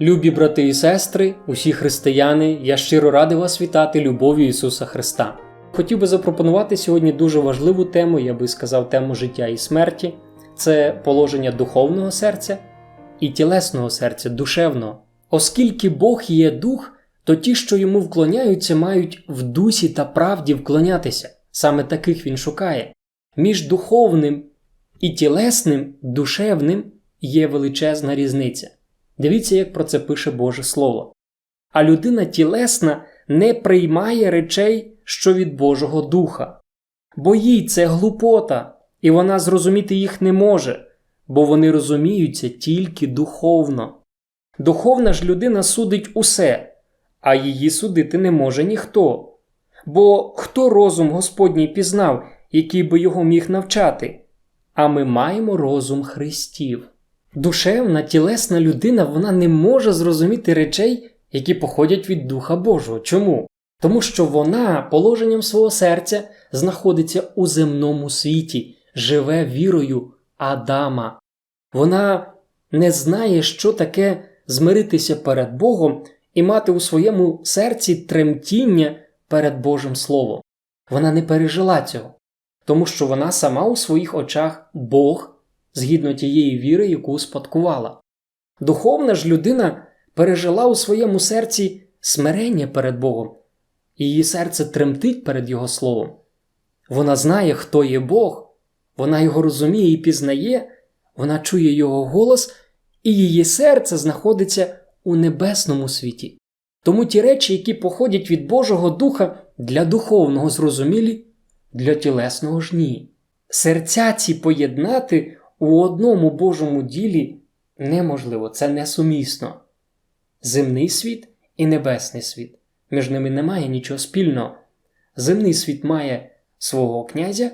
Любі брати і сестри, усі християни, я щиро радий вас вітати любов'ю Ісуса Христа. Хотів би запропонувати сьогодні дуже важливу тему, я би сказав, тему життя і смерті це положення духовного серця і тілесного серця, душевного. Оскільки Бог є дух, то ті, що йому вклоняються, мають в дусі та правді вклонятися. Саме таких він шукає. Між духовним і тілесним, душевним є величезна різниця. Дивіться, як про це пише Боже Слово. А людина тілесна не приймає речей, що від Божого Духа, бо їй це глупота, і вона зрозуміти їх не може, бо вони розуміються тільки духовно. Духовна ж людина судить усе, а її судити не може ніхто. Бо хто розум Господній пізнав, який би його міг навчати? А ми маємо розум Христів. Душевна, тілесна людина вона не може зрозуміти речей, які походять від Духа Божого. Чому? Тому що вона положенням свого серця знаходиться у земному світі, живе вірою Адама. Вона не знає, що таке змиритися перед Богом і мати у своєму серці тремтіння перед Божим Словом. Вона не пережила цього, тому що вона сама у своїх очах Бог згідно тієї віри, яку успадкувала. Духовна ж людина пережила у своєму серці смирення перед Богом, її серце тремтить перед Його Словом. Вона знає, хто є Бог, вона його розуміє і пізнає, вона чує Його голос, і її серце знаходиться у небесному світі. Тому ті речі, які походять від Божого Духа, для духовного зрозумілі, для тілесного ж ні. Серця ці поєднати у одному Божому ділі неможливо, це несумісно. Земний світ і небесний світ. Між ними немає нічого спільного. Земний світ має свого князя,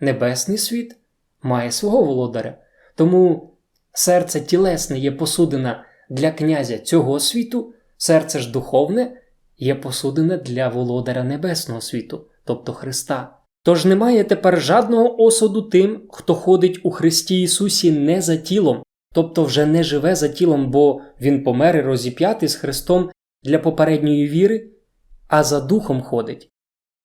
небесний світ має свого володаря. Тому серце тілесне є посудина для князя цього світу, серце ж духовне є посудине для володаря небесного світу, тобто Христа. Тож немає тепер жадного осуду тим, хто ходить у Христі Ісусі не за тілом, тобто вже не живе за тілом, бо Він помер і розіп'ятий з Христом для попередньої віри, а за духом ходить.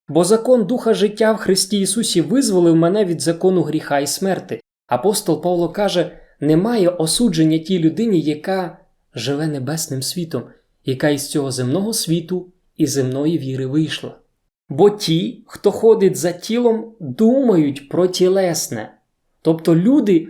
Бо закон Духа життя в Христі Ісусі визволив мене від закону гріха і смерти. Апостол Павло каже: немає осудження тій людині, яка живе небесним світом, яка із цього земного світу і земної віри вийшла. Бо ті, хто ходить за тілом, думають про тілесне, тобто люди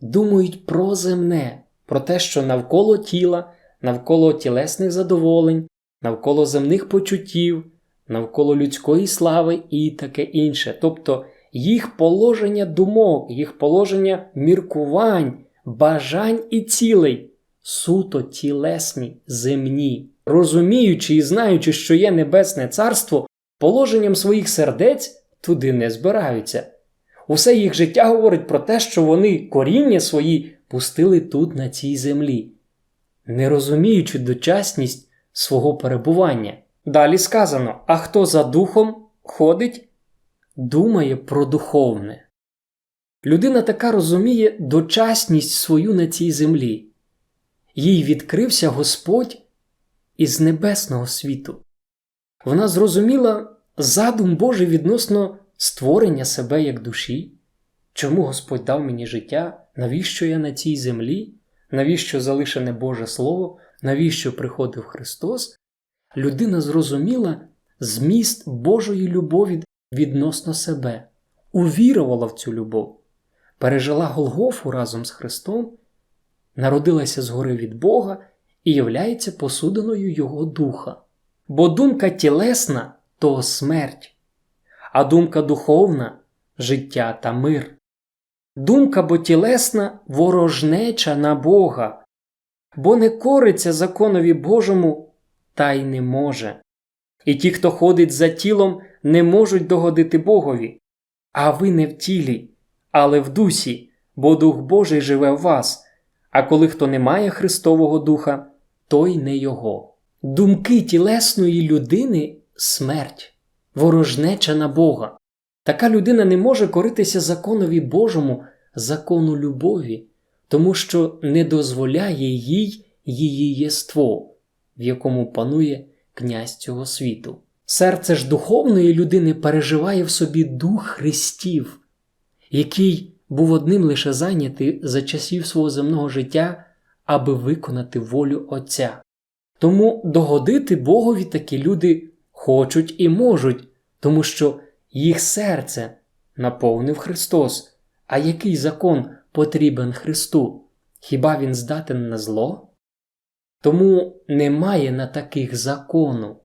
думають про земне, про те, що навколо тіла, навколо тілесних задоволень, навколо земних почуттів, навколо людської слави і таке інше. Тобто їх положення думок, їх положення міркувань, бажань і цілей суто тілесні, земні, розуміючи і знаючи, що є небесне царство положенням своїх сердець туди не збираються. Усе їх життя говорить про те, що вони коріння свої пустили тут, на цій землі, не розуміючи дочасність свого перебування. Далі сказано: а хто за духом ходить, думає про духовне. Людина така розуміє дочасність свою на цій землі. Їй відкрився Господь із небесного світу. Вона зрозуміла задум Божий відносно створення себе як душі, чому Господь дав мені життя, навіщо я на цій землі, навіщо залишене Боже Слово, навіщо приходив Христос. Людина зрозуміла зміст Божої любові відносно себе, увірувала в цю любов, пережила Голгофу разом з Христом, народилася згори від Бога і являється посудиною Його Духа. Бо думка тілесна то смерть, а думка духовна життя та мир. Думка бо тілесна ворожнеча на Бога, бо не кориться законові Божому та й не може. І ті, хто ходить за тілом, не можуть догодити Богові. А ви не в тілі, але в дусі, бо Дух Божий живе в вас. А коли хто не має Христового Духа, той не Його. Думки тілесної людини смерть, ворожнеча на Бога. Така людина не може коритися законові Божому, закону любові, тому що не дозволяє їй її єство, в якому панує князь цього світу. Серце ж духовної людини переживає в собі дух Христів, який був одним лише зайнятий за часів свого земного життя, аби виконати волю Отця. Тому догодити Богові такі люди хочуть і можуть, тому що їх серце наповнив Христос. А який закон потрібен Христу? Хіба він здатен на зло? Тому немає на таких закону.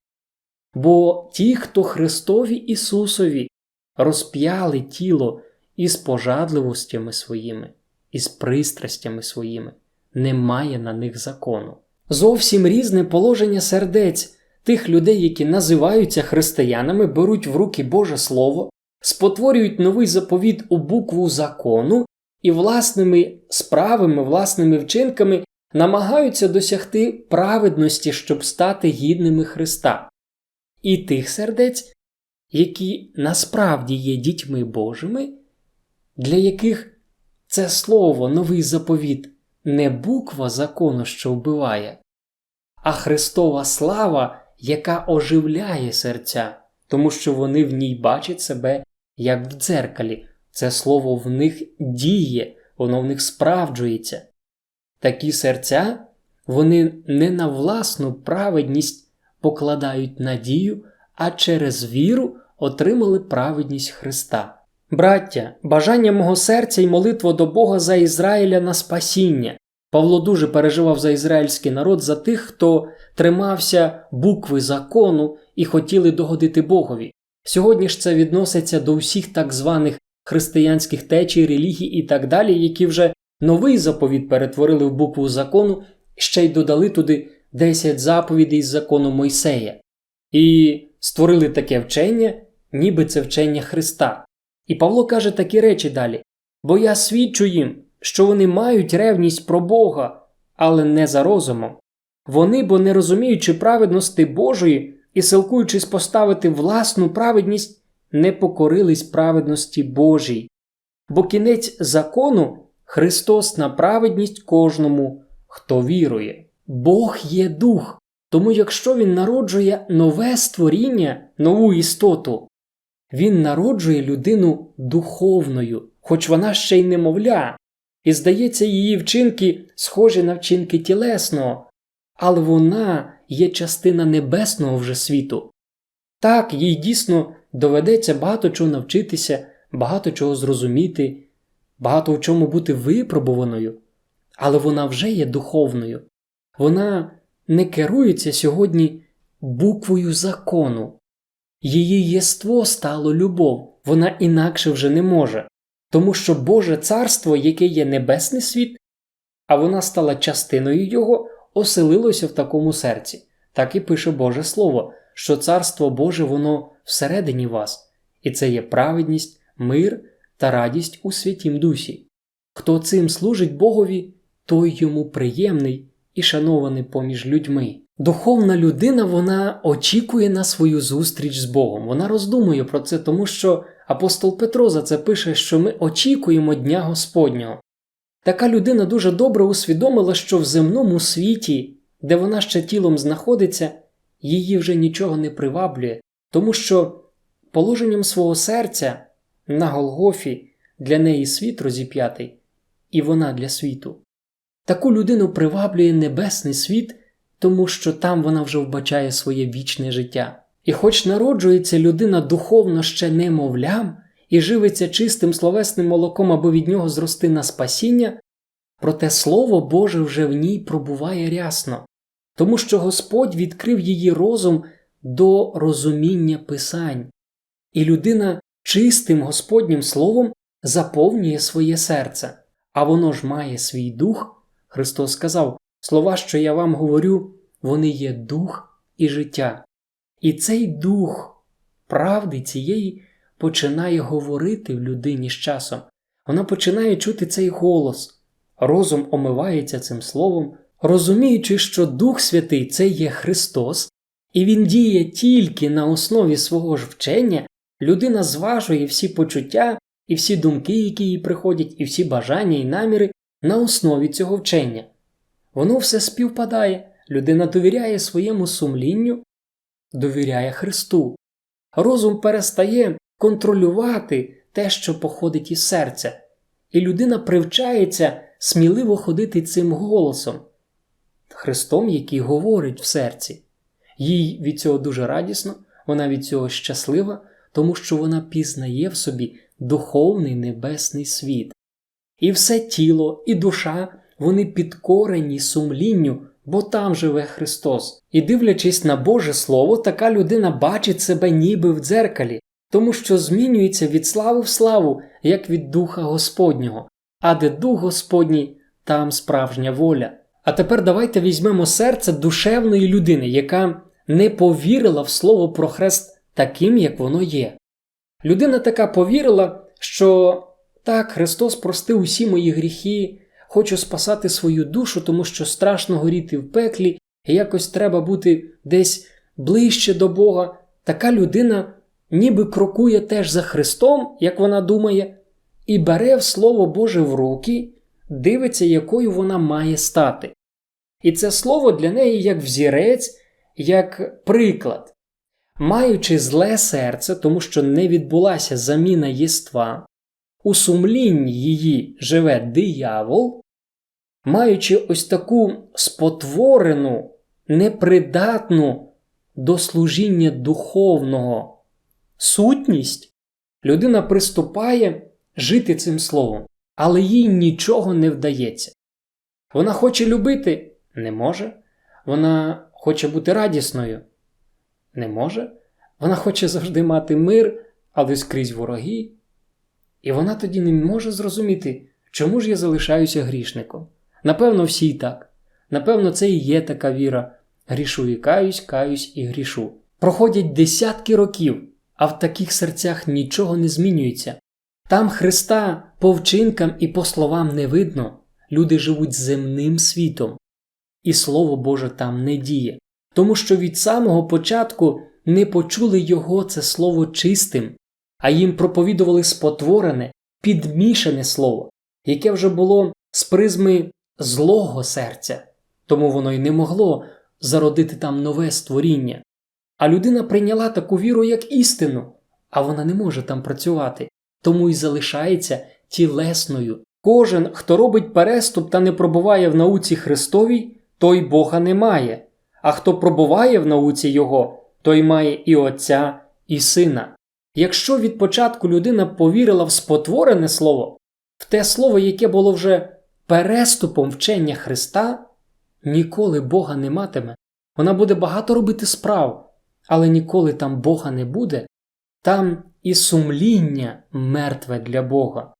Бо ті, хто Христові Ісусові розп'яли тіло із пожадливостями своїми, із пристрастями своїми, немає на них закону. Зовсім різне положення сердець тих людей, які називаються християнами, беруть в руки Боже Слово, спотворюють новий заповіт у букву закону і власними справами, власними вчинками намагаються досягти праведності, щоб стати гідними Христа, і тих сердець, які насправді є дітьми Божими, для яких це слово, новий заповіт не буква закону, що вбиває, а Христова слава, яка оживляє серця, тому що вони в ній бачать себе як в дзеркалі. Це слово в них діє, воно в них справджується. Такі серця вони не на власну праведність покладають надію, а через віру отримали праведність Христа. Браття, бажання мого серця і молитва до Бога за Ізраїля на спасіння. Павло дуже переживав за ізраїльський народ, за тих, хто тримався букви закону і хотіли догодити Богові. Сьогодні ж це відноситься до всіх так званих християнських течій, релігій і так далі, які вже новий заповіт перетворили в букву закону, ще й додали туди 10 заповідей з закону Мойсея, і створили таке вчення, ніби це вчення Христа. І Павло каже такі речі далі: бо я свідчу їм, що вони мають ревність про Бога, але не за розумом. Вони, бо не розуміючи праведності Божої і силкуючись поставити власну праведність, не покорились праведності Божій. Бо кінець закону Христос на праведність кожному, хто вірує. Бог є дух, тому якщо Він народжує нове створіння, нову істоту, Він народжує людину духовною, хоч вона ще й немовля, і здається, її вчинки схожі на вчинки тілесного, але вона є частина небесного вже світу. Так, їй дійсно доведеться багато чого навчитися, багато чого зрозуміти, багато в чому бути випробуваною, але вона вже є духовною. Вона не керується сьогодні буквою закону. Її єство стало любов, вона інакше вже не може, тому що Боже царство, яке є небесний світ, а вона стала частиною його, оселилося в такому серці. Так і пише Боже Слово, що Царство Боже воно всередині вас, і це є праведність, мир та радість у святім дусі. Хто цим служить Богові, той йому приємний і шанований поміж людьми. Духовна людина вона очікує на свою зустріч з Богом. Вона роздумує про це, тому що апостол Петро за це пише, що ми очікуємо Дня Господнього. Така людина дуже добре усвідомила, що в земному світі, де вона ще тілом знаходиться, її вже нічого не приваблює, тому що положенням свого серця на Голгофі для неї світ розіп'ятий, і вона для світу. Таку людину приваблює небесний світ, тому що там вона вже вбачає своє вічне життя. І хоч народжується людина духовно ще немовлям і живиться чистим словесним молоком, аби від нього зрости на спасіння, проте Слово Боже вже в ній пробуває рясно, тому що Господь відкрив її розум до розуміння Писань, і людина чистим Господнім Словом заповнює своє серце, а воно ж має свій дух. Христос сказав: Слова, що я вам говорю, вони є дух і життя. І цей дух правди цієї починає говорити в людині з часом. Вона починає чути цей голос, розум омивається цим словом, розуміючи, що Дух Святий це є Христос, і Він діє тільки на основі свого ж вчення, людина зважує всі почуття і всі думки, які їй приходять, і всі бажання і наміри на основі цього вчення. Воно все співпадає. Людина довіряє своєму сумлінню, довіряє Христу. Розум перестає контролювати те, що походить із серця, і людина привчається сміливо ходити цим голосом, Христом, який говорить в серці. Їй від цього дуже радісно, вона від цього щаслива, тому що вона пізнає в собі духовний небесний світ. І все тіло, і душа вони підкорені сумлінню, бо там живе Христос. І дивлячись на Боже Слово, така людина бачить себе ніби в дзеркалі, тому що змінюється від слави в славу, як від Духа Господнього, а де Дух Господній, там справжня воля. А тепер давайте візьмемо серце душевної людини, яка не повірила в слово про хрест таким, як воно є. Людина така повірила, що так, Христос простив усі мої гріхи, хочу спасати свою душу, тому що страшно горіти в пеклі, і якось треба бути десь ближче до Бога. Така людина ніби крокує теж за Христом, як вона думає, і бере в Слово Боже в руки, дивиться, якою вона має стати. І це слово для неї як взірець, як приклад. Маючи зле серце, тому що не відбулася заміна єства, у сумлінні її живе диявол, маючи ось таку спотворену, непридатну до служіння духовного сутність, людина приступає жити цим словом, але їй нічого не вдається. Вона хоче любити, не може. Вона хоче бути радісною, не може. Вона хоче завжди мати мир, але скрізь вороги. І вона тоді не може зрозуміти, чому ж я залишаюся грішником. Напевно, всі й так. Напевно, це і є така віра. Грішу і каюсь, каюсь і грішу. Проходять десятки років, а в таких серцях нічого не змінюється. Там Христа по вчинкам і по словам не видно. Люди живуть земним світом, і Слово Боже там не діє, тому що від самого початку не почули його це слово чистим, а їм проповідували спотворене, підмішане слово, яке вже було з призми злого серця, тому воно й не могло зародити там нове створіння. А людина прийняла таку віру як істину, а вона не може там працювати, тому й залишається тілесною. Кожен, хто робить переступ та не пробуває в науці Христовій, той Бога не має, а хто пробуває в науці Його, той має і Отця, і Сина. Якщо від початку людина повірила в спотворене слово, в те слово, яке було вже переступом вчення Христа, ніколи Бога не матиме. Вона буде багато робити справ, але ніколи там Бога не буде, там і сумління мертве для Бога.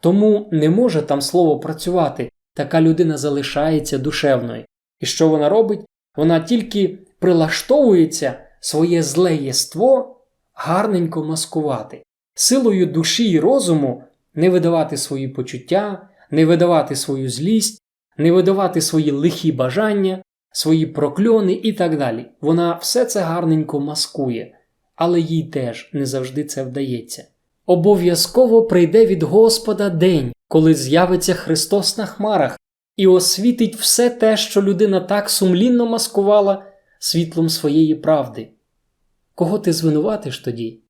Тому не може там слово працювати, така людина залишається душевною. І що вона робить? Вона тільки прилаштовується своє зле єство гарненько маскувати, силою душі і розуму не видавати свої почуття, не видавати свою злість, не видавати свої лихі бажання, свої прокльони і так далі. Вона все це гарненько маскує, але їй теж не завжди це вдається. Обов'язково прийде від Господа день, коли з'явиться Христос на хмарах і освітить все те, що людина так сумлінно маскувала світлом своєї правди. Кого ти звинуватиш тоді?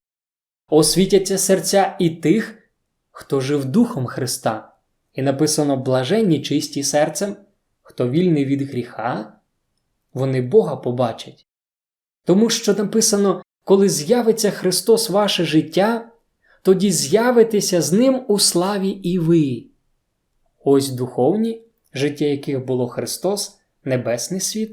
Освітяться серця і тих, хто жив духом Христа, і написано блаженні чисті серцем, хто вільний від гріха, вони Бога побачать. Тому що написано, коли з'явиться Христос ваше життя, тоді з'явитеся з Ним у славі і ви. Ось духовні, життя яких було Христос, небесний світ,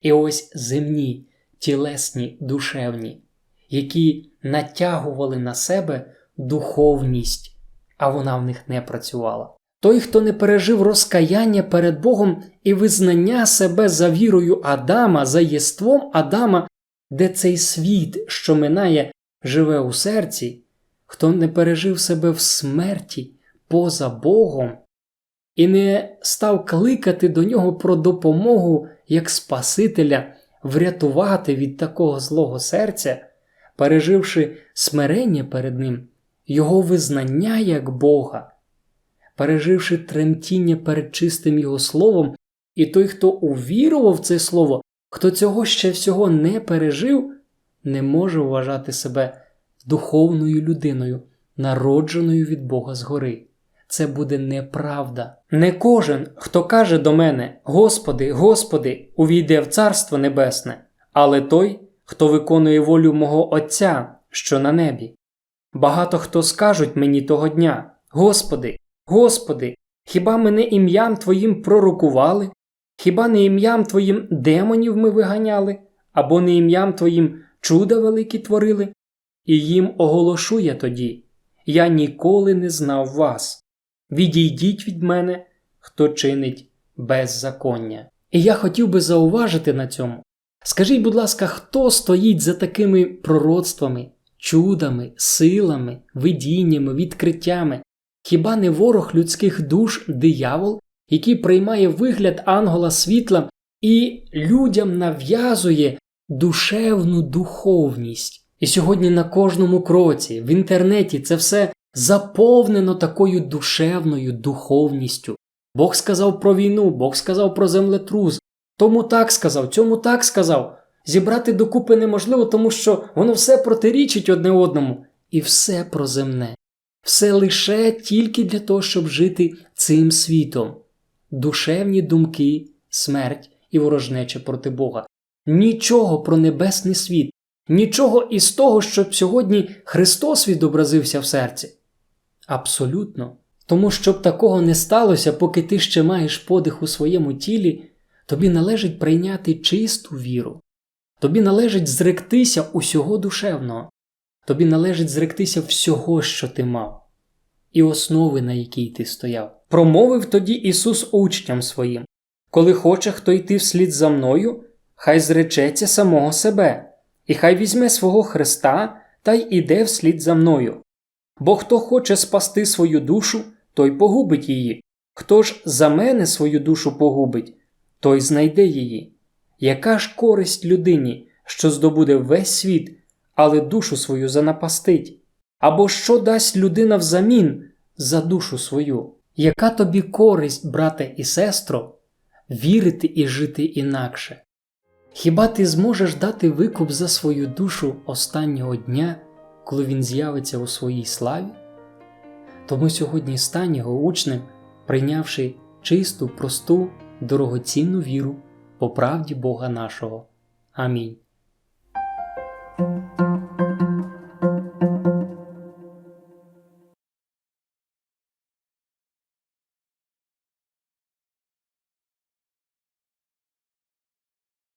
і ось земні, тілесні, душевні, які натягували на себе духовність, а вона в них не працювала. Той, хто не пережив розкаяння перед Богом і визнання себе за вірою Адама, за єством Адама, де цей світ, що минає, живе у серці, хто не пережив себе в смерті поза Богом і не став кликати до нього про допомогу як Спасителя врятувати від такого злого серця, переживши смирення перед Ним, Його визнання як Бога, переживши тремтіння перед чистим Його Словом І той, хто увірував в це слово, хто цього ще всього не пережив, не може вважати себе духовною людиною, народженою від Бога згори. Це буде неправда. Не кожен, хто каже до мене: Господи, Господи, увійде в Царство Небесне, але той, хто виконує волю мого Отця, що на небі. Багато хто скажуть мені того дня: Господи, Господи, хіба мене ім'ям Твоїм пророкували? Хіба не ім'ям Твоїм демонів ми виганяли, або не ім'ям Твоїм чуда великі творили? І їм оголошу я тоді: Я ніколи не знав вас. Відійдіть від мене, хто чинить беззаконня. І я хотів би зауважити на цьому. Скажіть, будь ласка, хто стоїть за такими пророцтвами, чудами, силами, видіннями, відкриттями? Хіба не ворог людських душ диявол, який приймає вигляд ангела світла і людям нав'язує душевну духовність? І сьогодні на кожному кроці, в інтернеті це все заповнено такою душевною духовністю. Бог сказав про війну, Бог сказав про землетрус, тому так сказав, цьому так сказав. Зібрати докупи неможливо, тому що воно все протирічить одне одному, і все про земне. Все лише тільки для того, щоб жити цим світом. Душевні думки, смерть і ворожнеча проти Бога. Нічого про небесний світ, нічого із того, щоб сьогодні Христос відобразився в серці. Абсолютно. Тому щоб такого не сталося, поки ти ще маєш подих у своєму тілі, тобі належить прийняти чисту віру. Тобі належить зректися усього душевного, тобі належить зректися всього, що ти мав, і основи, на якій ти стояв. Промовив тоді Ісус учням своїм Коли хоче хто йти вслід за мною, хай зречеться самого себе, і хай візьме свого Христа та й іде вслід за мною. Бо хто хоче спасти свою душу, той погубить її. Хто ж за мене свою душу погубить, той знайде її. Яка ж користь людині, що здобуде весь світ, але душу свою занапастить? Або що дасть людина взамін за душу свою? Яка тобі користь, брате і сестро, вірити і жити інакше? Хіба ти зможеш дати викуп за свою душу останнього дня, коли він з'явиться у своїй славі? Тому сьогодні стань його учнем, прийнявши чисту, просту, дорогоцінну віру по правді Бога нашого. Амінь.